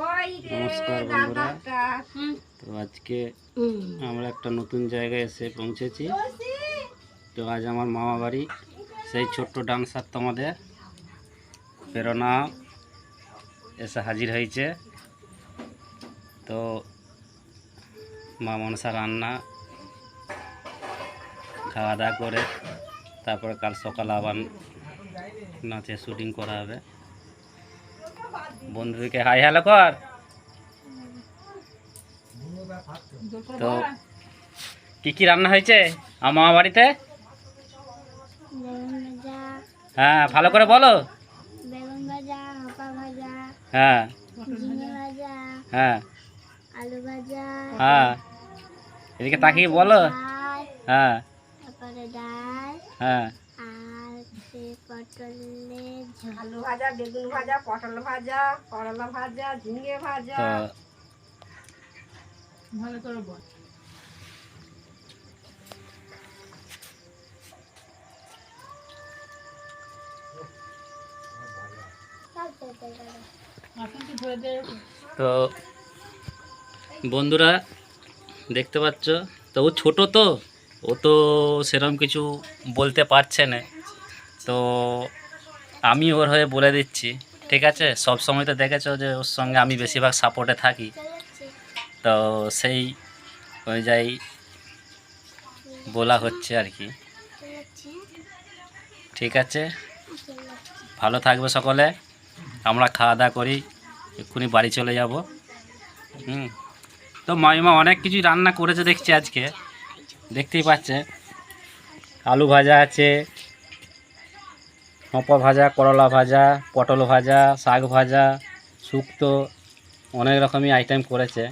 নমস্কার বন্ধুরা। তো আজকে আমরা একটা নতুন জায়গায় এসে পৌঁছেছি। তো আজ আমার মামা বাড়ি সেই ছোট্ট ডান্সার তোমাদের। প্রেরণা এসে হাজির হয়েছে। তো মা মনসা রান্না খাওয়া দাওয়া করে তারপরে কাল সকালে আবার নাচে শুটিং করা হবে। বন্ধুদেরকে হাই হ্যালো কর। তো কি কি রান্না হয়েছে আমার মামা বাড়িতে? হ্যাঁ ভালো করে বলো। হ্যাঁ। হ্যাঁ। হ্যাঁ। এদিকে তাকিয়ে বলো। হ্যাঁ। হ্যাঁ। আলু ভাজা বেগুন ভাজা পটল ভাজা করলা ভাজা ঝিঙে ভাজা। তো ভালো করে বল। সব খেতে গেল তো বন্ধুরা দেখতে পাচ্ছ? তো ও ছোটো তো ও তো সেরকম কিছু বলতে পারছে না। তো আমি ওর হয়ে বলে দিচ্ছি, ঠিক আছে? সব সময় তো দেখেছ যে ওর সঙ্গে আমি বেশিরভাগ সাপোর্টে থাকি। তো সেই অনুযায়ী বলা হচ্ছে আর কি। ঠিক আছে? ভালো থাকবে সকলে। আমরা খাওয়া দাওয়া করি, এক্ষুনি বাড়ি চলে যাব। হুম। তো মামিমা অনেক কিছুই রান্না করেছে দেখছি আজকে। দেখতেই পাচ্ছে। আলু ভাজা আছে হপা ভাজা করলা ভাজা পটল ভাজা শাক ভাজা শুক্তো অনেক রকমই আইটেম করেছে।